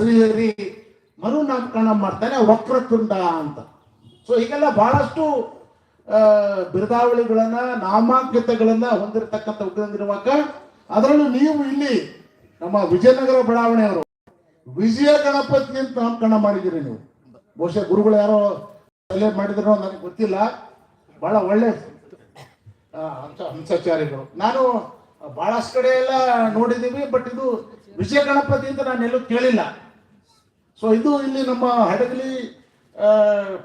ಶ್ರೀಹರಿ ಮರು ನಾಮಕರಣ ಮಾಡ್ತಾನೆ ವಕ್ರತುಂಡ ಅಂತ. ಸೊ ಹೀಗೆಲ್ಲ ಬಹಳಷ್ಟು ಬಿರುದಾವಳಿಗಳನ್ನ ನಾಮಾಂಕಿತಗಳನ್ನ ಹೊಂದಿರತಕ್ಕಂಥ ಉಗ್ರಂದಿರುವಾಗ ಅದರಲ್ಲೂ ನೀವು ಇಲ್ಲಿ ನಮ್ಮ ವಿಜಯನಗರ ಬಡಾವಣೆಯವರು ವಿಜಯ ಗಣಪತಿ ಅಂತ ನಾಮಕರಣ ಮಾಡಿದ್ದೀರಿ ನೀವು. ಬಹುಶಃ ಗುರುಗಳು ಯಾರೋ ಸಲಹೆ ಮಾಡಿದ್ರು ನನಗೆ ಗೊತ್ತಿಲ್ಲ. ಬಹಳ ಒಳ್ಳೆ ಆ, ಹಂಸ ಹಂಸಾಚಾರ್ಯಗಳು ನಾನು ಬಹಳಷ್ಟು ಕಡೆ ಎಲ್ಲ ನೋಡಿದ್ದೀವಿ ಬಟ್ ಇದು ವಿಜಯ ಗಣಪತಿ ಅಂತ ನಾನು ಎಲ್ಲೂ ಕೇಳಿಲ್ಲ. ಸೊ ಇದು ಇಲ್ಲಿ ನಮ್ಮ ಹಡಗಲಿ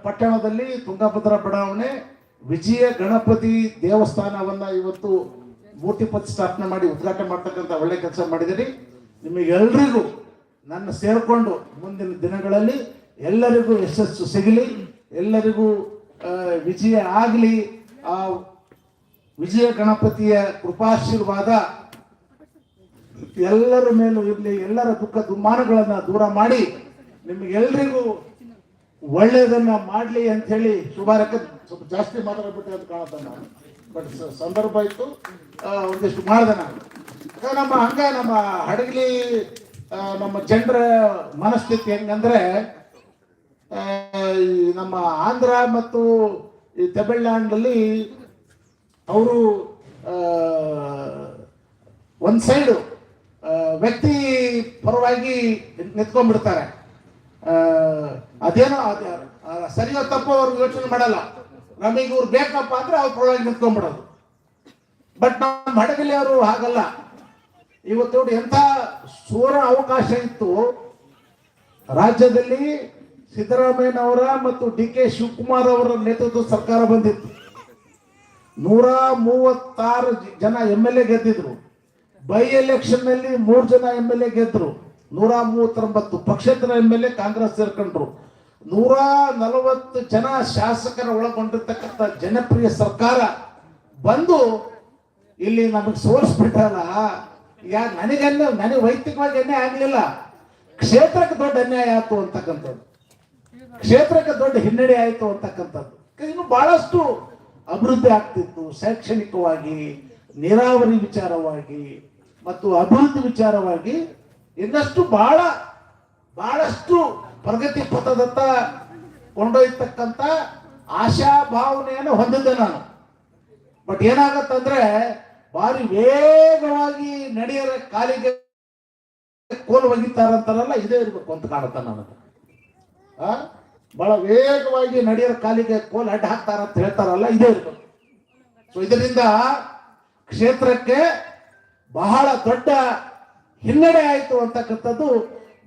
ಪಟ್ಟಣದಲ್ಲಿ ತುಂಗಭದ್ರಾ ಬಡಾವಣೆ, ವಿಜಯ ಗಣಪತಿ ದೇವಸ್ಥಾನವನ್ನ ಇವತ್ತು ಮೂರ್ತಿ ಪ್ರತಿಷ್ಠಾಪನೆ ಮಾಡಿ ಉದ್ಘಾಟನೆ ಮಾಡ್ತಕ್ಕಂಥ ಒಳ್ಳೆ ಕೆಲಸ ಮಾಡಿದಿರಿ ನಿಮಗೆಲ್ಲರಿಗೂ ನನ್ನ ಸೇರಿಕೊಂಡು ಮುಂದಿನ ದಿನಗಳಲ್ಲಿ ಎಲ್ಲರಿಗೂ ಯಶಸ್ಸು ಸಿಗಲಿ, ಎಲ್ಲರಿಗೂ ವಿಜಯ ಆಗಲಿ. ಆ, ವಿಜಯ ಗಣಪತಿಯ ಕೃಪಾಶೀರ್ವಾದ ಎಲ್ಲರ ಮೇಲೂ ಇರಲಿ, ಎಲ್ಲರ ದುಃಖ ದುಮ್ಮಾನಗಳನ್ನು ದೂರ ಮಾಡಿ ನಿಮಗೆಲ್ರಿಗೂ ಒಳ್ಳೆಯದನ್ನ ಮಾಡಲಿ ಅಂತ ಹೇಳಿ ಶುಭಾರಕ ಸ್ವಲ್ಪ ಜಾಸ್ತಿ ಮಾತಾಡ್ಬಿಟ್ಟೆ ಅಂತ ಕಾಣುತ್ತೆ ನಾನು. ಬಟ್ ಸಂದರ್ಭ ಇತ್ತು ಒಂದಿಷ್ಟು ಮಾಡಿದೆ ನಾನು ನಮ್ಮ ಹಂಗ ನಮ್ಮ ಹಡಗಲಿ ನಮ್ಮ ಜನರ ಮನಸ್ಥಿತಿ ಹೆಂಗಂದ್ರೆ ನಮ್ಮ ಆಂಧ್ರ ಮತ್ತು ಈ ಅವರು ಒಂದು ಸೈಡು ವ್ಯಕ್ತಿ ಪರವಾಗಿ ನಿಂತ್ಕೊಂಡ್ಬಿಡ್ತಾರೆ. ಅದೇನೋ ಸರಿಯೋ ತಪ್ಪೋ ಅವ್ರು ಯೋಚನೆ ಮಾಡಲ್ಲ. ನಮಗೆ ಇವ್ರು ಬೇಕಪ್ಪ ಅಂದ್ರೆ ಅವ್ರ ಪ್ರೊಳಗೆ ನಿಂತ್ಕೊಂಡ್ಬಿಡೋದು. ಬಟ್ ನಮ್ಮ ಹಡಗಲಿ ಅವರು ಹಾಗಲ್ಲ. ಇವತ್ತು ನೋಡಿ ಎಂಥ ಸುವರ್ಣ ಅವಕಾಶ ಇತ್ತು. ರಾಜ್ಯದಲ್ಲಿ ಸಿದ್ದರಾಮಯ್ಯನವರ ಮತ್ತು ಡಿ ಕೆ ಶಿವಕುಮಾರ್ ಅವರ ನೇತೃತ್ವದ ಸರ್ಕಾರ ಬಂದಿತ್ತು. ನೂರ ಮೂವತ್ತಾರು ಜನ ಎಂ ಎಲ್ ಎ ಗೆದ್ದಿದ್ರು. ಬೈ ಎಲೆಕ್ಷನ್ನಲ್ಲಿ ಮೂರು ಜನ ಎಂ ಎಲ್ ಎ ಗೆದ್ರು. ನೂರ ಮೂವತ್ತೊಂಬತ್ತು ಪಕ್ಷೇತರ ಎಂ ಎಲ್ ಎ ಕಾಂಗ್ರೆಸ್ ಸೇರ್ಕೊಂಡ್ರು. ನೂರ ನಲವತ್ತು ಜನ ಶಾಸಕರ ಒಳಗೊಂಡಿರ್ತಕ್ಕಂಥ ಜನಪ್ರಿಯ ಸರ್ಕಾರ ಬಂದು ಇಲ್ಲಿ ನಮಗೆ ಸೋಲಿಸ್ಬಿಟ್ಟಾರ ಯಾ ನನಗನ್ನೇ, ನನಗೆ ವೈಯಕ್ತಿಕವಾಗಿ ಅನ್ಯಾಯ ಆಗಲಿಲ್ಲ. ಕ್ಷೇತ್ರಕ್ಕೆ ದೊಡ್ಡ ಅನ್ಯಾಯ ಆಯ್ತು ಅಂತಕ್ಕಂಥದ್ದು. ಕ್ಷೇತ್ರಕ್ಕೆ ದೊಡ್ಡ ಹಿನ್ನಡೆ ಆಯಿತು ಅಂತಕ್ಕಂಥದ್ದು. ಇನ್ನು ಬಹಳಷ್ಟು ಅಭಿವೃದ್ಧಿ ಆಗ್ತಿತ್ತು. ಶೈಕ್ಷಣಿಕವಾಗಿ, ನೀರಾವರಿ ವಿಚಾರವಾಗಿ, ಮತ್ತು ಅಭಿವೃದ್ಧಿ ವಿಚಾರವಾಗಿ ಇನ್ನಷ್ಟು ಬಹಳ ಬಹಳಷ್ಟು ಪ್ರಗತಿ ಪಥದತ್ತ ಕೊಂಡೊಯ್ತಕ್ಕಂಥ ಆಶಾ ಭಾವನೆಯನ್ನು ಹೊಂದಿದ್ದೆ ನಾನು. ಬಟ್ ಏನಾಗತ್ತಂದ್ರೆ ಭಾರಿ ವೇಗವಾಗಿ ನಡೆಯರ ಕಾಲಿಗೆ ಕೋಲು ಒಗಿತಾರಂತಾರಲ್ಲ, ಇದೇ ಇರ್ಬೇಕು ಅಂತ ಕಾಣುತ್ತ ನನಗೆ. ಆ? ಬಹಳ ವೇಗವಾಗಿ ನಡೆಯರ ಕಾಲಿಗೆ ಕೋಲ್ ಅಡ್ಡ ಹಾಕ್ತಾರ ಅಂತ ಹೇಳ್ತಾರಲ್ಲ, ಇದೇ ಇರ್ಬೇಕು. ಸೊ ಇದರಿಂದ ಕ್ಷೇತ್ರಕ್ಕೆ ಬಹಳ ದೊಡ್ಡ ಹಿನ್ನಡೆ ಆಯಿತು ಅಂತಕ್ಕಂಥದ್ದು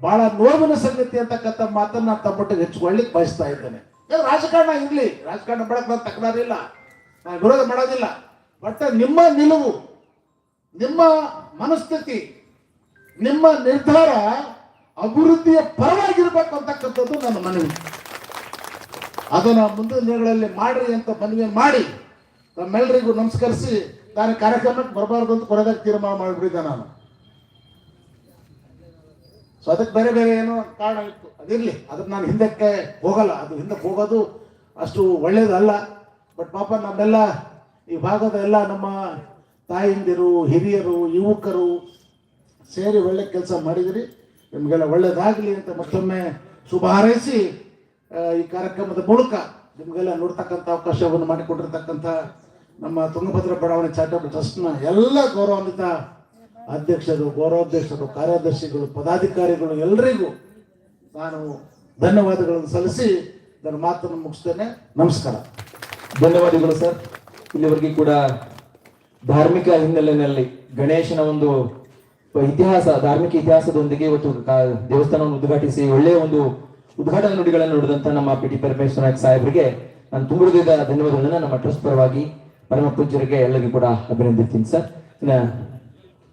ಬಹಳ ನೋವಿನ ಸಂಗತಿ ಅಂತಕ್ಕಂಥ ಮಾತನ್ನ ತಮ್ಮೊಟ್ಟಿಗೆ ಹೆಚ್ಚುಕೊಳ್ಳಿಕ್ ಬಯಸ್ತಾ ಇದ್ದೇನೆ. ಇದು ರಾಜಕಾರಣ ಇರಲಿ ರಾಜಕಾರಣ ಮಾಡಕ್ ನಾನು ತಕರಾರಿಲ್ಲ. ನಾನು ವಿರೋಧ ಮಾಡೋದಿಲ್ಲ. ಬಟ್ ನಿಮ್ಮ ನಿಲುವು, ನಿಮ್ಮ ಮನಸ್ಥಿತಿ, ನಿಮ್ಮ ನಿರ್ಧಾರ ಅಭಿವೃದ್ಧಿಯ ಪರವಾಗಿರ್ಬೇಕು ಅಂತಕ್ಕಂಥದ್ದು ನನ್ನ ಮನವಿ. ಅದನ್ನ ಮುಂದಿನ ದಿನಗಳಲ್ಲಿ ಮಾಡ್ರಿ ಅಂತ ಮನವಿ ಮಾಡಿ ತಮ್ಮೆಲ್ಲರಿಗೂ ನಮಸ್ಕರಿಸಿ ನಾನು ಕಾರ್ಯಕ್ರಮಕ್ಕೆ ಬರಬಾರ್ದು ಅಂತ ಕೊನೆದಾಗ ತೀರ್ಮಾನ ಮಾಡಿಬಿಟ್ಟಿದ್ದೆ ನಾನು. ಸೊ ಅದಕ್ಕೆ ಬೇರೆ ಬೇರೆ ಏನೋ ಕಾರಣ ಇತ್ತು. ಅದಿರಲಿ ಅದಕ್ಕೆ ನಾನು ಹಿಂದಕ್ಕೆ ಹೋಗಲ್ಲ. ಅದು ಹಿಂದಕ್ಕೆ ಹೋಗೋದು ಅಷ್ಟು ಒಳ್ಳೇದಲ್ಲ. ಬಟ್ ಪಾಪ ನಮ್ಮೆಲ್ಲ, ಈ ಭಾಗದ ಎಲ್ಲ ನಮ್ಮ ತಾಯಿಂದಿರು, ಹಿರಿಯರು, ಯುವಕರು ಸೇರಿ ಒಳ್ಳೆ ಕೆಲಸ ಮಾಡಿದಿರಿ. ನಿಮಗೆಲ್ಲ ಒಳ್ಳೇದಾಗಲಿ ಅಂತ ಮತ್ತೊಮ್ಮೆ ಶುಭ ಹಾರೈಸಿ ಈ ಕಾರ್ಯಕ್ರಮದ ಮೂಲಕ ನಿಮಗೆಲ್ಲ ನೋಡ್ತಕ್ಕಂಥ ಅವಕಾಶವನ್ನು ಮಾಡಿಕೊಟ್ಟಿರ್ತಕ್ಕಂಥ ನಮ್ಮ ತುಂಗಭದ್ರ ಬಡಾವಣೆ ಚಾರಿಟಬಲ್ ಟ್ರಸ್ಟ್ನ ಎಲ್ಲ ಗೌರವಾನ್ವಿತ ಅಧ್ಯಕ್ಷರು ಗೌರವಾಧ್ಯಕ್ಷರು ಕಾರ್ಯದರ್ಶಿಗಳು, ಪದಾಧಿಕಾರಿಗಳು ಎಲ್ಲರಿಗೂ ನಾನು ಧನ್ಯವಾದಗಳನ್ನು ಸಲ್ಲಿಸಿ ನನ್ನ ಮಾತನ್ನು ಮುಗಿಸ್ತೇನೆ. ನಮಸ್ಕಾರ. ಧನ್ಯವಾದಗಳು ಸರ್. ಇಲ್ಲಿವರೆಗೆ ಕೂಡ ಧಾರ್ಮಿಕ ಹಿನ್ನೆಲೆಯಲ್ಲಿ ಗಣೇಶನ ಒಂದು ಇತಿಹಾಸ, ಧಾರ್ಮಿಕ ಇತಿಹಾಸದೊಂದಿಗೆ ಇವತ್ತು ದೇವಸ್ಥಾನವನ್ನು ಉದ್ಘಾಟಿಸಿ ಒಳ್ಳೆಯ ಒಂದು ಉದ್ಘಾಟನಾ ನುಡಿಗಳನ್ನು ನೋಡಿದಂಥ ನಮ್ಮ ಪಿ ಟಿ ಪರಮೇಶ್ವರ ನಾಯ್ಕ ಸಾಹೇಬರಿಗೆ ನಾನು ತುಂಬಿದ ಧನ್ಯವಾದಗಳನ್ನ ನಮ್ಮ ಟ್ರಸ್ಟ್ ಪರವಾಗಿ ಪರಮ ಪೂಜ್ಯರಿಗೆ ಎಲ್ಲರಿಗೂ ಕೂಡ ಅಭಿನಂದಿಸ್ತೀನಿ ಸರ್.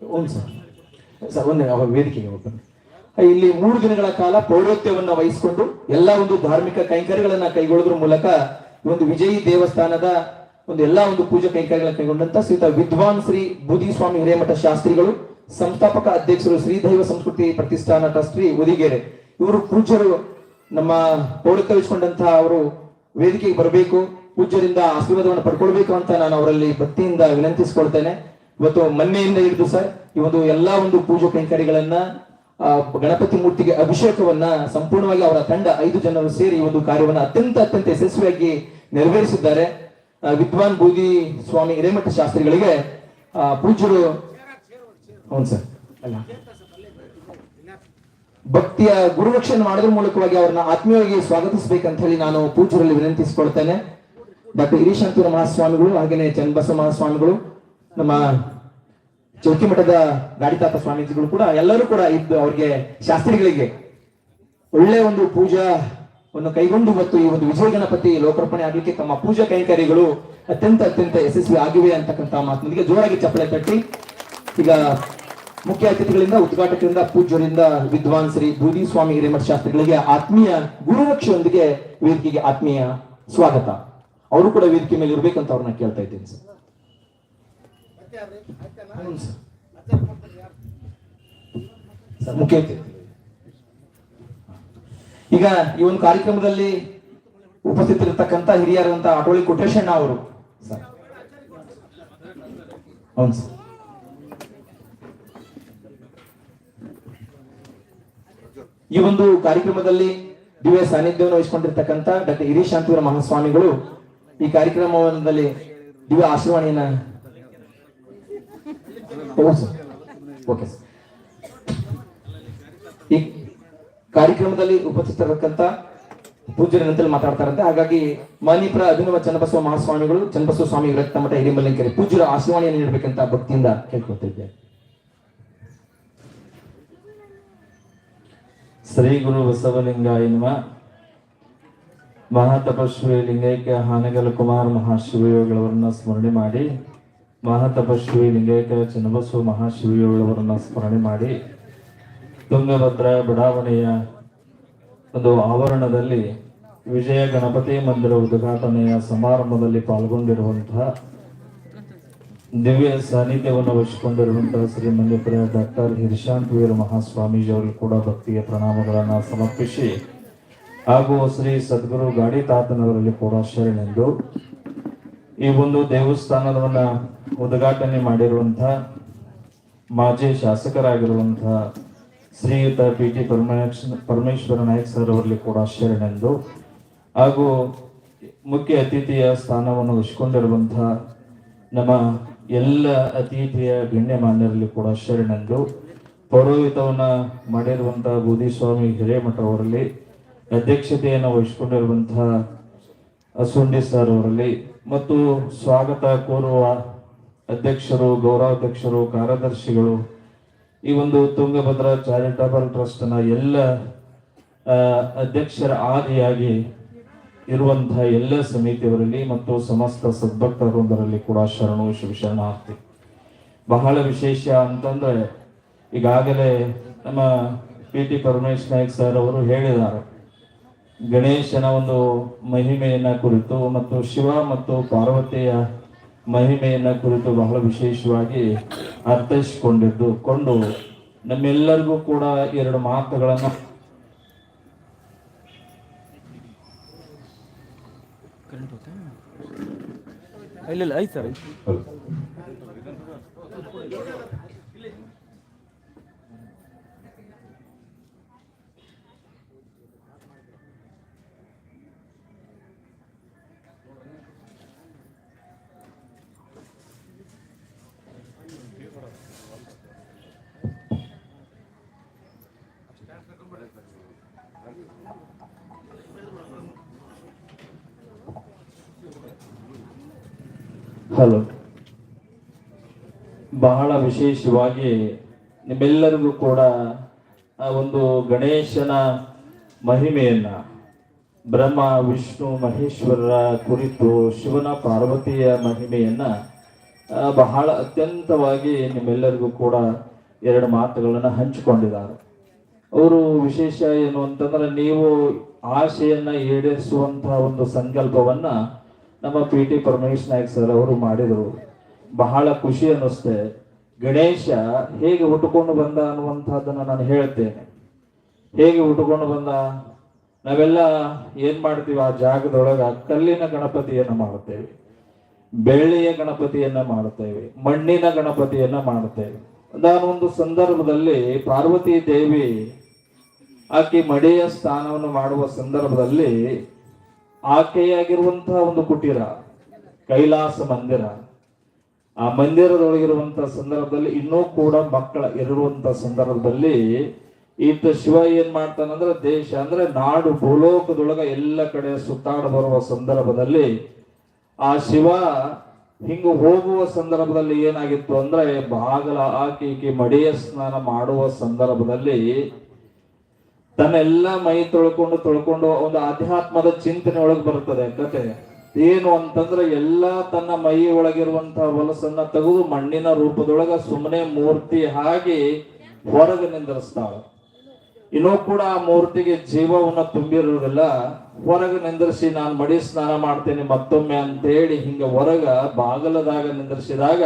ಒಂದು ಸರ್ ಸರ್ ಒಂದು, ಅವಾಗ ವೇದಿಕೆಗೆ ಹೋಗ್ಬನ್ನಿ ಇಲ್ಲಿ ಮೂರು ದಿನಗಳ ಕಾಲ ಪೌರತ್ಯವನ್ನು ವಹಿಸಿಕೊಂಡು ಎಲ್ಲ ಒಂದು ಧಾರ್ಮಿಕ ಕೈಂಕರ್ಯಗಳನ್ನ ಕೈಗೊಳ್ಳೋದ್ರ ಮೂಲಕ ಒಂದು ವಿಜಯಿ ದೇವಸ್ಥಾನದ ಒಂದು ಎಲ್ಲಾ ಒಂದು ಪೂಜಾ ಕೈಂಕರ್ಯಗಳನ್ನು ಕೈಗೊಂಡಂತ ಶ್ರೀತ ವಿದ್ವಾನ್ ಶ್ರೀ ಬೂದಿ ಸ್ವಾಮಿ ಹಿರೇಮಠ ಶಾಸ್ತ್ರಿಗಳು, ಸಂಸ್ಥಾಪಕ ಅಧ್ಯಕ್ಷರು ಶ್ರೀದೈವ ಸಂಸ್ಕೃತಿ ಪ್ರತಿಷ್ಠಾನ ಶ್ರೀ ಉದಿಗೆರೆ. ಇವರು ಪೂಜ್ಯರು, ನಮ್ಮ ಪೌರತ್ವ ವಹಿಸಿಕೊಂಡಂತಹ ಅವರು ವೇದಿಕೆಗೆ ಬರಬೇಕು, ಪೂಜ್ಯರಿಂದ ಆಶೀರ್ವಾದವನ್ನು ಪಡ್ಕೊಳ್ಬೇಕು ಅಂತ ನಾನು ಅವರಲ್ಲಿ ಭಕ್ತಿಯಿಂದ ವಿನಂತಿಸಿಕೊಳ್ತೇನೆ. ಇವತ್ತು ಮೊನ್ನೆಯಿಂದ ಹಿಡಿದು ಸರ್, ಈ ಒಂದು ಎಲ್ಲಾ ಒಂದು ಪೂಜಾ ಕೈಂಕರ್ಯಗಳನ್ನ ಗಣಪತಿ ಮೂರ್ತಿಗೆ ಅಭಿಷೇಕವನ್ನ ಸಂಪೂರ್ಣವಾಗಿ ಅವರ ತಂಡ ಐದು ಜನರು ಸೇರಿ ಒಂದು ಕಾರ್ಯವನ್ನು ಅತ್ಯಂತ ಅತ್ಯಂತ ಯಶಸ್ವಿಯಾಗಿ ನೆರವೇರಿಸಿದ್ದಾರೆ. ವಿದ್ವಾನ್ ಬೂದಿ ಸ್ವಾಮಿ ಹಿರೇಮಠ ಶಾಸ್ತ್ರಿಗಳಿಗೆ ಪೂಜ್ಯರು, ಹೌದು ಸರ್. ಅಲ್ಲ. ಭಕ್ತಿಯ ಗುರುರಕ್ಷಣೆ ಮಾಡೋದ್ರ ಮೂಲಕವಾಗಿ ಅವ್ರನ್ನ ಆತ್ಮೀಯವಾಗಿ ಸ್ವಾಗತಿಸಬೇಕಂತ ಹೇಳಿ ನಾನು ಪೂಜ್ಯರಲ್ಲಿ ವಿನಂತಿಸಿಕೊಳ್ತೇನೆ. ಡಾಕ್ಟರ್ ಹಿರೀಶಾಂತೂರ ಮಹಾಸ್ವಾಮಿಗಳು ಹಾಗೆಯೇ ಚನ್ನಬಸವ ಮಹಾಸ್ವಾಮಿಗಳು ನಮ್ಮ ಚೌಕಿ ಮಠದ ಗಾಡಿತಾತ ಸ್ವಾಮೀಜಿಗಳು ಕೂಡ ಎಲ್ಲರೂ ಕೂಡ ಇದ್ದು ಅವ್ರಿಗೆ ಶಾಸ್ತ್ರಿಗಳಿಗೆ ಒಳ್ಳೆ ಒಂದು ಪೂಜಾ ಒಂದು ಕೈಗೊಂಡು ಮತ್ತು ಈ ಒಂದು ವಿಜಯ ಗಣಪತಿ ಲೋಕಾರ್ಪಣೆ ಆಗಲಿಕ್ಕೆ ತಮ್ಮ ಪೂಜಾ ಕೈಂಕರ್ಯಗಳು ಅತ್ಯಂತ ಅತ್ಯಂತ ಯಶಸ್ವಿ ಆಗಿವೆ ಅಂತಕ್ಕಂಥ ಮಾತಿನೊಂದಿಗೆ ಜೋರಾಗಿ ಚಪ್ಪಳೆ ತಟ್ಟಿ. ಈಗ ಮುಖ್ಯ ಅತಿಥಿಗಳಿಂದ, ಉದ್ಘಾಟಕರಿಂದ, ಪೂಜ್ಯರಿಂದ, ವಿದ್ವಾನ್ ಶ್ರೀ ಬೂದಿ ಸ್ವಾಮಿ ಹಿರೇಮಠ ಶಾಸ್ತ್ರಿಗಳಿಗೆ ಆತ್ಮೀಯ ಗುರುರಕ್ಷೆಯೊಂದಿಗೆ ವೇದಿಕೆಗೆ ಆತ್ಮೀಯ ಸ್ವಾಗತ. ಅವರು ಕೂಡ ವೇದಿಕೆ ಮೇಲೆ ಇರ್ಬೇಕಂತ ಅವ್ರನ್ನ ಕೇಳ್ತಾ ಇದ್ದೀನಿ ಸರ್. ಹ್ಮ್ ಸರ್. ಸರ್, ಮುಖ್ಯ ಈಗ ಈ ಒಂದು ಕಾರ್ಯಕ್ರಮದಲ್ಲಿ ಉಪಸ್ಥಿತರಿರ್ತಕ್ಕಂಥ ಹಿರಿಯರಂತ ಆಟೋಳಿ ಕೊಟೇಶಣ್ಣ ಅವರು. ಹೌದು ಸರ್. ಈ ಒಂದು ಕಾರ್ಯಕ್ರಮದಲ್ಲಿ ದಿವ್ಯ ಸಾನ್ನಿಧ್ಯವನ್ನು ವಹಿಸಿಕೊಂಡಿರ್ತಕ್ಕಂಥ ಡಾಕ್ಟರ್ ಹಿರೀಶಾಂತಿವರ ಮಹಾಸ್ವಾಮಿಗಳು ಈ ಕಾರ್ಯಕ್ರಮದಲ್ಲಿ ದಿವ್ಯ ಆಶೀರ್ವಾಣಿಯನ್ನ ಓಕೆ. ಈ ಕಾರ್ಯಕ್ರಮದಲ್ಲಿ ಉಪಸ್ಥಿತರಕ್ಕಂತ ಪೂಜೆ ನಂತರ ಮಾತಾಡ್ತಾರಂತೆ. ಹಾಗಾಗಿ ಮಾನಿಪುರ ಅಭಿನವ ಚನ್ನಬಸವ ಮಹಾಸ್ವಾಮಿಗಳು, ಚನ್ನಬಸವ ಸ್ವಾಮಿ ವಿರಕ್ತ ಮಠ ಹಿರಿಮಲ್ಲಂಕೆರೆ ಪೂಜ್ಯರ ಆಶೀರ್ವಾಣಿಯನ್ನು ನೀಡಬೇಕಂತ ಭಕ್ತಿಯಿಂದ ಕೇಳ್ಕೊತಿದ್ದೆ ಶ್ರೀ ಗುರು ಬಸವಲಿಂಗಾಯ ನಮ. ಮಹಾತಪಸ್ವಿ ಲಿಂಗೈಕ್ಯ ಹಾನಗಲ ಕುಮಾರ್ ಮಹಾಶಿವಯೋಗಳವರನ್ನ ಸ್ಮರಣೆ ಮಾಡಿ ಮಹಾತಪಸ್ವಿ ಲಿಂಗೈಕ ಚನ್ನಬಸವ ಮಹಾಶಿವಿಯವರನ್ನ ಸ್ಮರಣೆ ಮಾಡಿ ತುಂಗಭದ್ರ ಬಡಾವಣೆಯ ಒಂದು ಆವರಣದಲ್ಲಿ ವಿಜಯ ಗಣಪತಿ ಮಂದಿರ ಉದ್ಘಾಟನೆಯ ಸಮಾರಂಭದಲ್ಲಿ ಪಾಲ್ಗೊಂಡಿರುವಂತಹ ದಿವ್ಯ ಸಾನ್ನಿಧ್ಯವನ್ನು ವಹಿಸಿಕೊಂಡಿರುವಂತಹ ಶ್ರೀ ಮಂದಿಪುರ ಡಾಕ್ಟರ್ ಹಿರಿಶಾಂತ್ ವೀರ ಮಹಾಸ್ವಾಮೀಜಿ ಅವರಿಗೆ ಕೂಡ ಭಕ್ತಿಯ ಪ್ರಣಾಮಗಳನ್ನು ಸಮರ್ಪಿಸಿ ಹಾಗೂ ಶ್ರೀ ಸದ್ಗುರು ಗಾಡಿ ತಾತನವರಲ್ಲಿ ಕೂಡ ಶರಣೆಂದು ಈ ಒಂದು ದೇವಸ್ಥಾನವನ್ನ ಉದ್ಘಾಟನೆ ಮಾಡಿರುವಂತಹ ಮಾಜಿ ಶಾಸಕರಾಗಿರುವಂತಹ ಶ್ರೀಯುತ P T Parameshwara Parameshwara Nayak sir ಅವರಲ್ಲಿ ಕೂಡ ಶರಣೆಂದು ಹಾಗೂ ಮುಖ್ಯ ಅತಿಥಿಯ ಸ್ಥಾನವನ್ನು ವಹಿಸಿಕೊಂಡಿರುವಂತಹ ನಮ್ಮ ಎಲ್ಲ ಅತಿಥಿಯ ಗಣ್ಯಮಾನ್ಯರಲ್ಲಿ ಕೂಡ ಶರಣೆಂದು ಪೌರೋಹಿತವನ್ನ ಮಾಡಿರುವಂತಹ ಬೂದಿಸ್ವಾಮಿ ಹಿರೇಮಠ ಅವರಲ್ಲಿ, ಅಧ್ಯಕ್ಷತೆಯನ್ನು ವಹಿಸಿಕೊಂಡಿರುವಂತಹ ಅಸುಂಡಿ ಸರ್ ಅವರಲ್ಲಿ ಮತ್ತು ಸ್ವಾಗತ ಕೋರುವ ಅಧ್ಯಕ್ಷರು, ಗೌರವಾಧ್ಯಕ್ಷರು, ಕಾರ್ಯದರ್ಶಿಗಳು, ಈ ಒಂದು ತುಂಗಭದ್ರಾ ಚಾರಿಟಬಲ್ ಟ್ರಸ್ಟ್ನ ಎಲ್ಲ ಅಧ್ಯಕ್ಷರ ಆದಿಯಾಗಿ ಇರುವಂತಹ ಎಲ್ಲ ಸಮಿತಿಯವರಲ್ಲಿ ಮತ್ತು ಸಮಸ್ತ ಸದ್ಭಕ್ತರೊಂದರಲ್ಲಿ ಕೂಡ ಶರಣು ಶಿವಶರಣಾರ್ಥಿ ಬಹಳ ವಿಶೇಷ ಅಂತಂದ್ರೆ ಈಗಾಗಲೇ ನಮ್ಮ P T Paramesh Nayak sir ಅವರು ಹೇಳಿದ್ದಾರೆ. ಗಣೇಶನ ಒಂದು ಮಹಿಮೆಯನ್ನ ಕುರಿತು ಮತ್ತು ಶಿವ ಮತ್ತು ಪಾರ್ವತಿಯ ಮಹಿಮೆಯನ್ನ ಕುರಿತು ಬಹಳ ವಿಶೇಷವಾಗಿ ಅರ್ಥೈಸಿಕೊಂಡಿದ್ದು, ಕೊಂಡು ನಮ್ಮೆಲ್ಲರಿಗೂ ಕೂಡ ಎರಡು ಮಾತುಗಳನ್ನು ಇಲ್ಲ ಐತೆ ಸರ್ ಐತೆ ಹಲೋ ಬಹಳ ವಿಶೇಷವಾಗಿ ನಿಮ್ಮೆಲ್ಲರಿಗೂ ಕೂಡ ಆ ಒಂದು ಗಣೇಶನ ಮಹಿಮೆಯನ್ನ ಬ್ರಹ್ಮ, ವಿಷ್ಣು, ಮಹೇಶ್ವರರ ಕುರಿತು ಶಿವನ ಪಾರ್ವತಿಯ ಮಹಿಮೆಯನ್ನ ಬಹಳ ಅತ್ಯಂತವಾಗಿ ನಿಮ್ಮೆಲ್ಲರಿಗೂ ಕೂಡ ಎರಡು ಮಾತುಗಳನ್ನು ಹಂಚಿಕೊಂಡಿದ್ದಾರೆ. ಅವರು ವಿಶೇಷ ಏನು ಅಂತಂದ್ರೆ ನೀವು ಆಶೆಯನ್ನು ಈಡೇರಿಸುವಂತಹ ಒಂದು ಸಂಕಲ್ಪವನ್ನ ನಮ್ಮ P T Paramesh Nayak sir ಅವರು ಮಾಡಿದರು. ಬಹಳ ಖುಷಿ ಅನ್ನಿಸ್ತೆ. ಗಣೇಶ ಹೇಗೆ ಹುಟ್ಟುಕೊಂಡು ಬಂದ ಅನ್ನುವಂಥದ್ದನ್ನು ನಾನು ಹೇಳ್ತೇನೆ ಹೇಗೆ ಹುಟ್ಟುಕೊಂಡು ಬಂದ? ನಾವೆಲ್ಲ ಏನ್ ಮಾಡ್ತೀವಿ? ಆ ಜಾಗದೊಳಗ ಕಲ್ಲಿನ ಗಣಪತಿಯನ್ನ ಮಾಡುತ್ತೇವೆ. ಬೆಳ್ಳಿಯ ಗಣಪತಿಯನ್ನ ಮಾಡುತ್ತೇವೆ. ಮಣ್ಣಿನ ಗಣಪತಿಯನ್ನ ಮಾಡುತ್ತೇವೆ. ಒಂದು ಸಂದರ್ಭದಲ್ಲಿ ಪಾರ್ವತಿ ದೇವಿ ಆಕೆ ಮಡಿಯ ಸ್ಥಾನವನ್ನು ಮಾಡುವ ಸಂದರ್ಭದಲ್ಲಿ ಆಕೆಯಾಗಿರುವಂತಹ ಒಂದು ಕುಟೀರ, ಕೈಲಾಸ ಮಂದಿರ. ಆ ಮಂದಿರದೊಳಗಿರುವಂತಹ ಸಂದರ್ಭದಲ್ಲಿ ಇನ್ನೂ ಕೂಡ ಮಕ್ಕಳ ಇರುವಂತ ಸಂದರ್ಭದಲ್ಲಿ ಈತ ಶಿವ ಏನ್ ಮಾಡ್ತಾನಂದ್ರೆ ದೇಶ ಅಂದ್ರೆ ನಾಡು ಭೂಲೋಕದೊಳಗ ಎಲ್ಲ ಕಡೆ ಸುತ್ತಾಡ ಬರುವ ಸಂದರ್ಭದಲ್ಲಿ ಆ ಶಿವ ಹಿಂಗ ಹೋಗುವ ಸಂದರ್ಭದಲ್ಲಿ ಏನಾಗಿತ್ತು ಅಂದ್ರೆ ಬಾಗಲ ಆಕೆ ಈಕೆ ಮಡಿಯ ಸ್ನಾನ ಮಾಡುವ ಸಂದರ್ಭದಲ್ಲಿ ತನ್ನೆಲ್ಲ ಮೈ ತೊಳ್ಕೊಂಡು ತೊಳ್ಕೊಂಡು ಒಂದು ಆಧ್ಯಾತ್ಮದ ಚಿಂತನೆ ಒಳಗೆ ಬರ್ತದೆ ಕತೆ. ಏನು ಅಂತಂದ್ರೆ ಎಲ್ಲ ತನ್ನ ಮೈ ಒಳಗಿರುವಂತಹ ಹೊಲಸನ್ನ ತೆಗೆದು ಮಣ್ಣಿನ ರೂಪದೊಳಗ ಸುಮ್ಮನೆ ಮೂರ್ತಿ ಹಾಗೆ ಹೊರಗೆ ನಿಂದಿರಿಸ್ತಾಳ. ಇನ್ನೂ ಕೂಡ ಆ ಮೂರ್ತಿಗೆ ಜೀವವನ್ನ ತುಂಬಿರೋದಿಲ್ಲ. ಹೊರಗೆ ನಿಂದಿರಿಸಿ ನಾನು ಮಡಿ ಸ್ನಾನ ಮಾಡ್ತೇನೆ ಮತ್ತೊಮ್ಮೆ ಅಂತೇಳಿ ಹಿಂಗ ಹೊರಗ ಬಾಗಲದಾಗ ನಿಂದಿರಿಸಿದಾಗ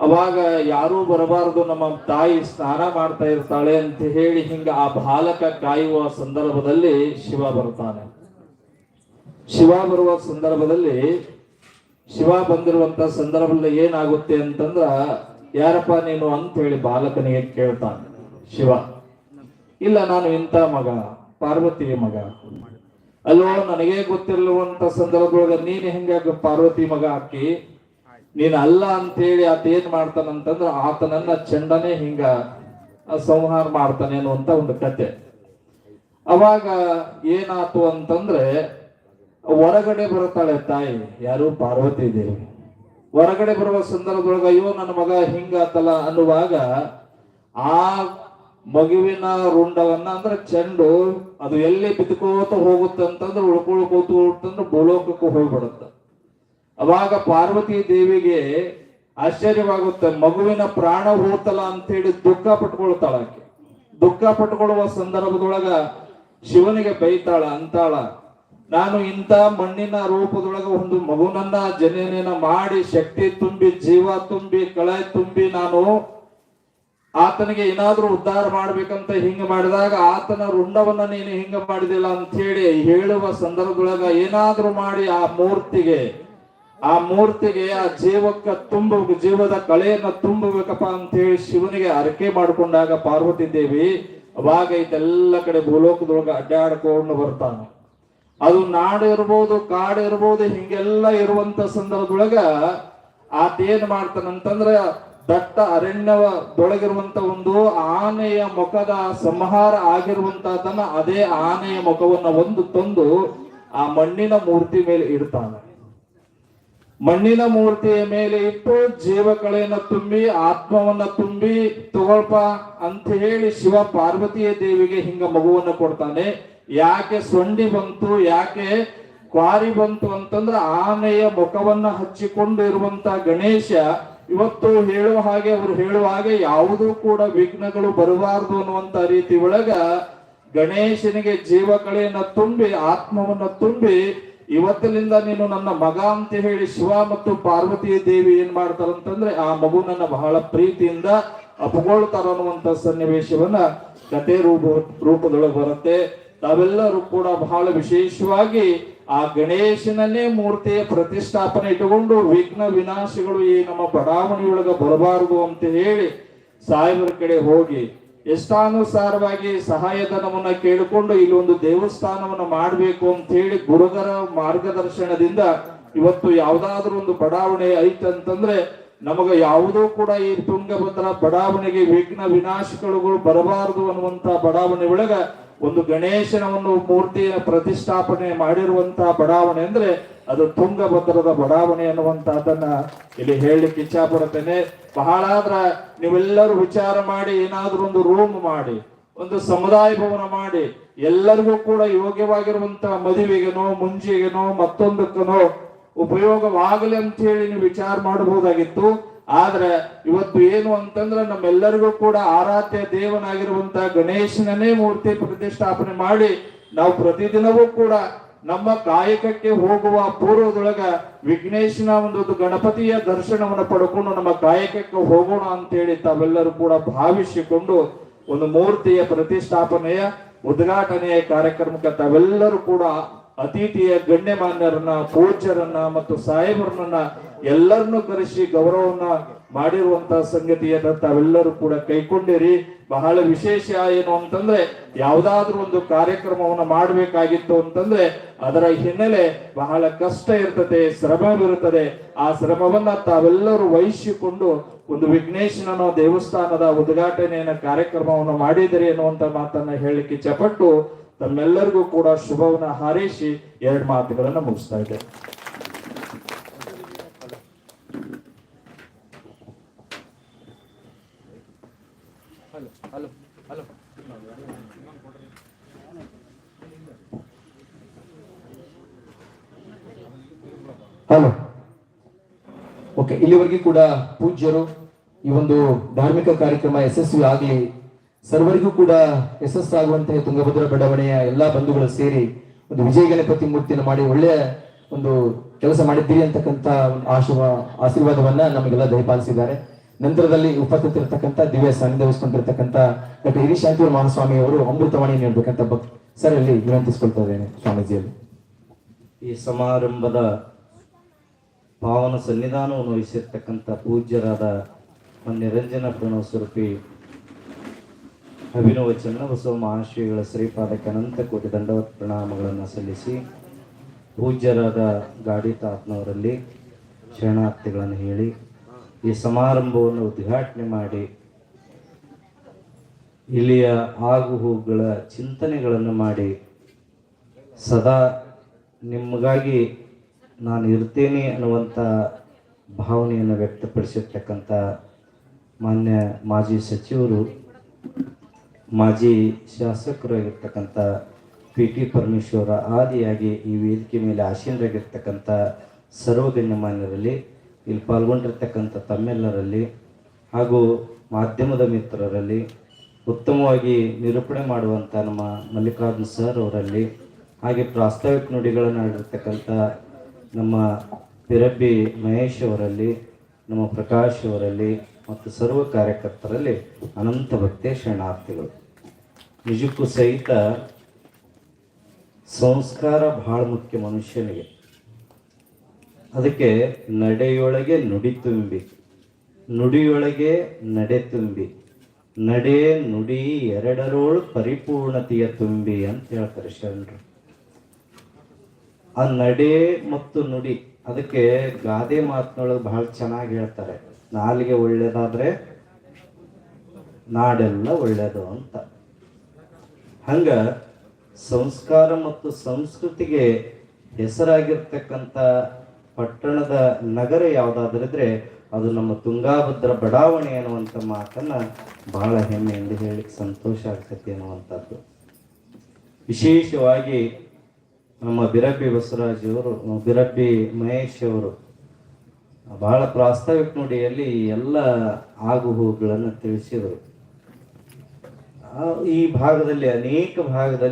ಅವಾಗ ಯಾರೂ ಬರಬಾರದು ನಮ್ಮ ತಾಯಿ ಸ್ನಾನ ಮಾಡ್ತಾ ಇರ್ತಾಳೆ ಅಂತ ಹೇಳಿ ಹಿಂಗ ಆ ಬಾಲಕ ಕಾಯುವ ಸಂದರ್ಭದಲ್ಲಿ ಶಿವ ಬರ್ತಾನೆ. ಶಿವ ಬರುವ ಸಂದರ್ಭದಲ್ಲಿ ಶಿವ ಬಂದಿರುವಂತ ಸಂದರ್ಭದಲ್ಲಿ ಏನಾಗುತ್ತೆ ಅಂತಂದ್ರ, ಯಾರಪ್ಪ ನೀನು ಅಂತ ಹೇಳಿ ಬಾಲಕನಿಗೆ ಕೇಳ್ತಾನೆ, ಶಿವ. ಇಲ್ಲ, ನಾನು ಇಂಥ ಮಗ, ಪಾರ್ವತಿಯ ಮಗ. ಅಲ್ಲೋ, ನನಗೆ ಗೊತ್ತಿರಲುವಂತ ಸಂದರ್ಭದೊಳಗ ನೀನು ಹೆಂಗ ಪಾರ್ವತಿ ಮಗ ಹಾಕಿ ನೀನ್ ಅಲ್ಲ ಅಂತ ಹೇಳಿ ಆತ ಏನ್ ಮಾಡ್ತಾನಂತಂದ್ರ ಆತನನ್ನ ಚಂಡನೆ ಹಿಂಗ ಸಂಹಾರ ಮಾಡ್ತಾನೆ ಅನ್ನುವಂತ ಒಂದು ಕತೆ. ಅವಾಗ ಏನಾತು ಅಂತಂದ್ರೆ ಹೊರಗಡೆ ಬರುತ್ತಾಳೆ, ತಾಯಿ, ಯಾರು ಪಾರ್ವತಿ ದೇವಿ ಹೊರಗಡೆ ಬರುವ ಸಂದರ್ಭದೊಳಗ ಅಯ್ಯೋ, ನನ್ನ ಮಗ ಹಿಂಗಾತಲ್ಲ ಅನ್ನುವಾಗ ಆ ಮಗುವಿನ ರುಂಡವನ್ನ ಅಂದ್ರೆ ಚೆಂಡು ಅದು ಎಲ್ಲಿ ಬಿದ್ಕೋತ ಹೋಗುತ್ತೆ ಅಂತಂದ್ರೆ ಉಳ್ಕೊಳ್ಕೋತ ಅಂತಂದ್ರೆ ಭೂಲೋಕಕ್ಕೆ ಹೋಗ್ಬಿಡುತ್ತೆ. ಅವಾಗ ಪಾರ್ವತಿ ದೇವಿಗೆ ಆಶ್ಚರ್ಯವಾಗುತ್ತೆ, ಮಗುವಿನ ಪ್ರಾಣ ಹೋತಲ್ಲ ಅಂತ ಹೇಳಿ ದುಃಖ ಪಟ್ಕೊಳ್ತಾಳ ಆಕೆ ದುಃಖ ಪಟ್ಕೊಳ್ಳುವ ಸಂದರ್ಭದೊಳಗ ಶಿವನಿಗೆ ಬೈತಾಳ, ಅಂತಾಳ ನಾನು ಇಂಥ ಮಣ್ಣಿನ ರೂಪದೊಳಗೆ ಒಂದು ಮಗುನನ್ನ ಜನನೇನ ಮಾಡಿ ಶಕ್ತಿ ತುಂಬಿ, ಜೀವ ತುಂಬಿ, ಕಳೆ ತುಂಬಿ ನಾನು ಆತನಿಗೆ ಏನಾದ್ರೂ ಉದ್ಧಾರ ಮಾಡ್ಬೇಕಂತ ಹಿಂಗ ಮಾಡಿದಾಗ ಆತನ ರುಂಡವನ್ನ ನೀನು ಹಿಂಗ ಮಾಡಿದಿಲ್ಲ ಅಂತ ಹೇಳಿ ಹೇಳುವ ಸಂದರ್ಭದೊಳಗ ಏನಾದ್ರೂ ಮಾಡಿ ಆ ಮೂರ್ತಿಗೆ ಆ ಮೂರ್ತಿಗೆ ಆ ಜೀವಕ್ಕ ತುಂಬ, ಜೀವದ ಕಳೆಯನ್ನ ತುಂಬಬೇಕಪ್ಪ ಅಂತ ಹೇಳಿ ಶಿವನಿಗೆ ಅರಕೆ ಮಾಡಿಕೊಂಡಾಗ ಪಾರ್ವತಿ ದೇವಿ ಅವಾಗ ಇದೆಲ್ಲ ಕಡೆ ಭೂಲೋಕದೊಳಗ ಅಡ್ಡಾಡ್ಕೊಂಡು ಬರ್ತಾನೆ. ಅದು ನಾಡು ಇರ್ಬೋದು, ಕಾಡು ಇರ್ಬೋದು, ಹಿಂಗೆಲ್ಲ ಇರುವಂತ ಸಂದರ್ಭದೊಳಗ ಆತ ಏನ್ ಮಾಡ್ತಾನಂತಂದ್ರ ದಟ್ಟ ಅರಣ್ಯದೊಳಗಿರುವಂತ ಒಂದು ಆನೆಯ ಮುಖದ ಸಂಹಾರ ಆಗಿರುವಂತದನ್ನ ಅದೇ ಆನೆಯ ಮುಖವನ್ನ ಒಂದು ತಂದು ಆ ಮಣ್ಣಿನ ಮೂರ್ತಿ ಮೇಲೆ ಇಡ್ತಾನೆ. ಮಣ್ಣಿನ ಮೂರ್ತಿಯ ಮೇಲೆ ಇಟ್ಟು ಜೀವಕಳೆಯನ್ನ ತುಂಬಿ, ಆತ್ಮವನ್ನ ತುಂಬಿ ತಗೊಳ್ಪ ಅಂತ ಹೇಳಿ ಶಿವ ಪಾರ್ವತಿಯ ದೇವಿಗೆ ಹಿಂಗ ಮಗುವನ್ನ ಕೊಡ್ತಾನೆ. ಯಾಕೆ ಸೊಂಡಿ ಬಂತು, ಯಾಕೆ ಕ್ವಾರಿ ಬಂತು ಅಂತಂದ್ರೆ ಆನೆಯ ಮುಖವನ್ನ ಹಚ್ಚಿಕೊಂಡು ಇರುವಂತ ಗಣೇಶ ಇವತ್ತು ಹೇಳುವ ಹಾಗೆ ಅವರು ಹೇಳುವ ಹಾಗೆ ಯಾವುದೂ ಕೂಡ ವಿಘ್ನಗಳು ಬರಬಾರದು ಅನ್ನುವಂತ ರೀತಿ ಒಳಗ ಗಣೇಶನಿಗೆ ಜೀವಕಳೆಯನ್ನ ತುಂಬಿ, ಆತ್ಮವನ್ನ ತುಂಬಿ ಇವತ್ತಿನಿಂದ ನೀನು ನನ್ನ ಮಗ ಅಂತ ಹೇಳಿ ಶಿವ ಮತ್ತು ಪಾರ್ವತಿ ದೇವಿ ಏನ್ ಮಾಡ್ತಾರಂತಂದ್ರೆ ಆ ಮಗುನನ್ನ ಬಹಳ ಪ್ರೀತಿಯಿಂದ ಅಪಗೊಳ್ತಾರ ಅನ್ನುವಂತ ಸನ್ನಿವೇಶವನ್ನ ಕತೆ ರೂಪ ರೂಪದೊಳಗೆ ಬರುತ್ತೆ. ತಾವೆಲ್ಲರೂ ಕೂಡ ಬಹಳ ವಿಶೇಷವಾಗಿ ಆ ಗಣೇಶನನ್ನೇ ಮೂರ್ತಿಯ ಪ್ರತಿಷ್ಠಾಪನೆ ಇಟ್ಟುಕೊಂಡು ವಿಘ್ನ ವಿನಾಶಗಳು ಈ ನಮ್ಮ ಬಡಾವಣೆಯೊಳಗ ಬರಬಾರದು ಅಂತ ಹೇಳಿ ಸಾಹೇಬರ ಕಡೆ ಹೋಗಿ ಇಷ್ಟಾನುಸಾರವಾಗಿ ಸಹಾಯಧನವನ್ನ ಕೇಳಿಕೊಂಡು ಇಲ್ಲಿ ಒಂದು ದೇವಸ್ಥಾನವನ್ನು ಮಾಡಬೇಕು ಅಂತ ಹೇಳಿ ಗುರುಗರ ಮಾರ್ಗದರ್ಶನದಿಂದ ಇವತ್ತು ಯಾವ್ದಾದ್ರೂ ಒಂದು ಬಡಾವಣೆ ಐತಂತಂದ್ರೆ ನಮಗ ಯಾವುದೂ ಕೂಡ ಈ ತುಂಗಭದ್ರ ಬಡಾವಣೆಗೆ ವಿಘ್ನ ವಿನಾಶಗಳು ಬರಬಾರದು ಅನ್ನುವಂತ ಬಡಾವಣೆ ಒಳಗ ಒಂದು ಗಣೇಶನ ಒಂದು ಮೂರ್ತಿಯ ಪ್ರತಿಷ್ಠಾಪನೆ ಮಾಡಿರುವಂತಹ ಬಡಾವಣೆ ಅಂದ್ರೆ ಅದು ತುಂಗಭದ್ರದ ಬಡಾವಣೆ ಅನ್ನುವಂತಹದನ್ನ ಇಲ್ಲಿ ಹೇಳಲಿಕ್ಕೆ ಇಚ್ಛಾ ಪಡುತ್ತೇನೆ. ಬಹಳ ಆದ್ರ ನೀವೆಲ್ಲರೂ ವಿಚಾರ ಮಾಡಿ, ಏನಾದ್ರೂ ಒಂದು ರೂಮ್ ಮಾಡಿ, ಒಂದು ಸಮುದಾಯ ಭವನ ಮಾಡಿ, ಎಲ್ಲರಿಗೂ ಕೂಡ ಯೋಗ್ಯವಾಗಿರುವಂತಹ ಮದುವೆಗೆನೋ ಮುಂಜಿಗೆನೋ ಮತ್ತೊಂದಕ್ಕನೋ ಉಪಯೋಗವಾಗಲಿ ಅಂತ ಹೇಳಿ ನೀವು ವಿಚಾರ ಮಾಡಬಹುದಾಗಿತ್ತು. ಆದ್ರೆ ಇವತ್ತು ಏನು ಅಂತಂದ್ರೆ ನಮ್ಮೆಲ್ಲರಿಗೂ ಕೂಡ ಆರಾಧ್ಯ ದೇವನಾಗಿರುವಂತ ಗಣೇಶನನ್ನೇ ಮೂರ್ತಿ ಪ್ರತಿಷ್ಠಾಪನೆ ಮಾಡಿ ನಾವು ಪ್ರತಿದಿನವೂ ಕೂಡ ನಮ್ಮ ಕಾಯಕಕ್ಕೆ ಹೋಗುವ ಪೂರ್ವದೊಳಗ ವಿಘ್ನೇಶನ ಒಂದು ಗಣಪತಿಯ ದರ್ಶನವನ್ನು ಪಡ್ಕೊಂಡು ನಮ್ಮ ಕಾಯಕಕ್ಕೆ ಹೋಗೋಣ ಅಂತೇಳಿ ತಾವೆಲ್ಲರೂ ಕೂಡ ಭಾವಿಸಿಕೊಂಡು ಒಂದು ಮೂರ್ತಿಯ ಪ್ರತಿಷ್ಠಾಪನೆಯ ಉದ್ಘಾಟನೆಯ ಕಾರ್ಯಕ್ರಮಕ್ಕೆ ತಾವೆಲ್ಲರೂ ಕೂಡ ಅತಿಥಿಯ ಗಣ್ಯಮಾನ್ಯರನ್ನ, ಕೋಚರನ್ನ ಮತ್ತು ಸಾಹೇಬರನ್ನ ಎಲ್ಲರನ್ನು ಕರೆಸಿ ಗೌರವವನ್ನ ಮಾಡಿರುವಂತ ಸಂಗತಿಯನ್ನ ತಾವೆಲ್ಲರೂ ಕೂಡ ಕೈಕೊಂಡಿರಿ. ಬಹಳ ವಿಶೇಷ ಏನು ಅಂತಂದ್ರೆ ಯಾವ್ದಾದ್ರೂ ಒಂದು ಕಾರ್ಯಕ್ರಮವನ್ನ ಮಾಡಬೇಕಾಗಿತ್ತು ಅಂತಂದ್ರೆ ಅದರ ಹಿನ್ನೆಲೆ ಬಹಳ ಕಷ್ಟ ಇರ್ತದೆ ಶ್ರಮವಿರುತ್ತದೆ ಆ ಶ್ರಮವನ್ನ ತಾವೆಲ್ಲರೂ ವಹಿಸಿಕೊಂಡು ಒಂದು ವಿಘ್ನೇಶನ ದೇವಸ್ಥಾನದ ಉದ್ಘಾಟನೆಯನ್ನ ಕಾರ್ಯಕ್ರಮವನ್ನು ಮಾಡಿದಿರಿ ಅನ್ನುವಂತ ಮಾತನ್ನ ಹೇಳಲಿಕ್ಕೆ ಇಚ್ಛಪಟ್ಟು ತಮ್ಮೆಲ್ಲರಿಗೂ ಕೂಡ ಶುಭವನ್ನ ಹಾರೈಸಿ ಎರಡು ಮಾತುಗಳನ್ನ ಮುಗಿಸ್ತಾ ಇದೆ ಹಲೋ. ಓಕೆ, ಇಲ್ಲಿವರೆಗೆ ಕೂಡ ಪೂಜ್ಯರು ಈ ಒಂದು ಧಾರ್ಮಿಕ ಕಾರ್ಯಕ್ರಮ ಯಶಸ್ವಿ ಆಗಲಿ ಸರ್ವರಿಗೂ ಕೂಡ ಯಶಸ್ಸಾಗುವಂತಹ ತುಂಗಭದ್ರಾ ಬಡಾವಣೆಯ ಎಲ್ಲಾ ಬಂಧುಗಳು ಸೇರಿ ಒಂದು ವಿಜಯ ಗಣಪತಿ ಮೂರ್ತಿಯನ್ನು ಮಾಡಿ ಒಳ್ಳೆಯ ಒಂದು ಕೆಲಸ ಮಾಡಿದ್ದೀರಿ ಅಂತಕ್ಕಂಥ ಆಶೀರ್ವ, ಆಶೀರ್ವಾದವನ್ನ ನಮಗೆಲ್ಲ ದಯಪಾಲಿಸಿದ್ದಾರೆ. ನಂತರದಲ್ಲಿ ಉಪಸ್ಥಿತಿರ್ತಕ್ಕಂಥ ದಿವ್ಯ ಸಾನ್ನಿಧ್ಯ ವಹಿಸ್ಕೊಂಡಿರ್ತಕ್ಕಂಥ ಡಾಕ್ಟರ್ ಹಿರಿಶಾಂತಿ ಮಹಾಸ್ವಾಮಿ ಅವರು ಅಮೃತವಾಣಿ ನೀಡಬೇಕಂತ ಭಕ್, ಸರ್, ಅಲ್ಲಿ ವಿನಂತಿಸ್ಕೊಳ್ತಾ ಇದ್ದೇನೆ ಸ್ವಾಮೀಜಿಯಲ್ಲಿ. ಈ ಸಮಾರಂಭದ ಪಾವನ ಸನ್ನಿಧಾನವನ್ನು ವಹಿಸಿರ್ತಕ್ಕಂಥ ಪೂಜ್ಯರಾದ ನಿರಂಜನ ಪ್ರಣವ ಸ್ವರೂಪಿ ಅಭಿನವ ಚನ್ನಬಸವ ಮಹಾಶ್ರೀಗಳ ಶ್ರೀಪಾದಕ್ಕೆ ಅನಂತ ಕೋಟಿ ದಂಡವತ್ ಪ್ರಣಾಮಗಳನ್ನು ಸಲ್ಲಿಸಿ ಪೂಜ್ಯರಾದ ಗಾಡಿ ತಾತ್ನವರಲ್ಲಿ ಶರಣಾರ್ಥಿಗಳನ್ನು ಹೇಳಿ ಈ ಸಮಾರಂಭವನ್ನು ಉದ್ಘಾಟನೆ ಮಾಡಿ ಇಲ್ಲಿಯ ಆಗು ಹೂಗಳ ಚಿಂತನೆಗಳನ್ನು ಮಾಡಿ ಸದಾ ನಿಮಗಾಗಿ ನಾನು ಇರ್ತೇನೆ ಅನ್ನುವಂಥ ಭಾವನೆಯನ್ನು ವ್ಯಕ್ತಪಡಿಸಿರ್ತಕ್ಕಂಥ ಮಾನ್ಯ ಮಾಜಿ ಸಚಿವರು ಮಾಜಿ ಶಾಸಕರಾಗಿರ್ತಕ್ಕಂಥ ಪಿ ಟಿ ಪರಮೇಶ್ವರ ಆದಿಯಾಗಿ ಈ ವೇದಿಕೆ ಮೇಲೆ ಆಸೀನರಾಗಿರ್ತಕ್ಕಂಥ ಸರ್ವಗಣ್ಯ ಮಾನ್ಯರಲ್ಲಿ ಇಲ್ಲಿ ಪಾಲ್ಗೊಂಡಿರ್ತಕ್ಕಂಥ ತಮ್ಮೆಲ್ಲರಲ್ಲಿ ಹಾಗೂ ಮಾಧ್ಯಮದ ಮಿತ್ರರಲ್ಲಿ ಉತ್ತಮವಾಗಿ ನಿರೂಪಣೆ ಮಾಡುವಂಥ ನಮ್ಮ ಮಲ್ಲಿಕಾರ್ಜುನ್ ಸರ್ ಅವರಲ್ಲಿ ಹಾಗೆ ಪ್ರಾಸ್ತಾವಿಕ ನುಡಿಗಳನ್ನು ಆಡಿರ್ತಕ್ಕಂಥ ನಮ್ಮ ಪಿರಬ್ಬಿ ಮಹೇಶ್ ಅವರಲ್ಲಿ, ನಮ್ಮ ಪ್ರಕಾಶ್ ಅವರಲ್ಲಿ ಮತ್ತು ಸರ್ವ ಕಾರ್ಯಕರ್ತರಲ್ಲಿ ಅನಂತ ಭಕ್ತಿಯ ಶರಣಾರ್ಥಿಗಳು. ನಿಜಕ್ಕೂ ಸಹಿತ ಸಂಸ್ಕಾರ ಬಹಳ ಮುಖ್ಯ ಮನುಷ್ಯನಿಗೆ. ಅದಕ್ಕೆ ನಡೆಯೊಳಗೆ ನುಡಿ ತುಂಬಿ, ನುಡಿಯೊಳಗೆ ನಡೆ ತುಂಬಿ, ನಡೆ ನುಡಿ ಎರಡರೋಳು ಪರಿಪೂರ್ಣತೆಯ ತುಂಬಿ ಅಂತ ಹೇಳ್ತಾರೆ ಶರಣರು. ಆ ನಡೆ ಮತ್ತು ನುಡಿ, ಅದಕ್ಕೆ ಗಾದೆ ಮಾತಿನೊಳಗೆ ಬಹಳ ಚೆನ್ನಾಗಿ ಹೇಳ್ತಾರೆ. ನಾಲಿಗೆ ಒಳ್ಳೇದಾದ್ರೆ ನಾಡೆಲ್ಲ ಒಳ್ಳೇದು ಅಂತ. ಹಂಗ ಸಂಸ್ಕಾರ ಮತ್ತು ಸಂಸ್ಕೃತಿಗೆ ಹೆಸರಾಗಿರ್ತಕ್ಕಂಥ ಪಟ್ಟಣದ ನಗರ ಯಾವುದಾದ್ರಿದ್ರೆ ಅದು ನಮ್ಮ ತುಂಗಾಭದ್ರ ಬಡಾವಣೆ ಅನ್ನುವಂಥ ಮಾತನ್ನ ಬಹಳ ಹೆಮ್ಮೆಯಿಂದ ಹೇಳಿಕ್ಕೆ ಸಂತೋಷ ಆಗ್ತೈತಿ ಅನ್ನುವಂಥದ್ದು. ವಿಶೇಷವಾಗಿ ನಮ್ಮ ಬಿರಬ್ಬಿ ಬಸವರಾಜ್ ಅವರು ಬಿರಬ್ಬಿ ಮಹೇಶ್ ಅವರು, ಬಹಳ ಪ್ರಾಸ್ತಾವಿಕ ನುಡಿಯಲ್ಲಿ ಎಲ್ಲ ಆಗುಹೋಗುಗಳನ್ನು ತಿಳಿಸಿದರು. ಈ ಭಾಗದಲ್ಲಿ ಅನೇಕ ಭಾಗದಲ್ಲಿ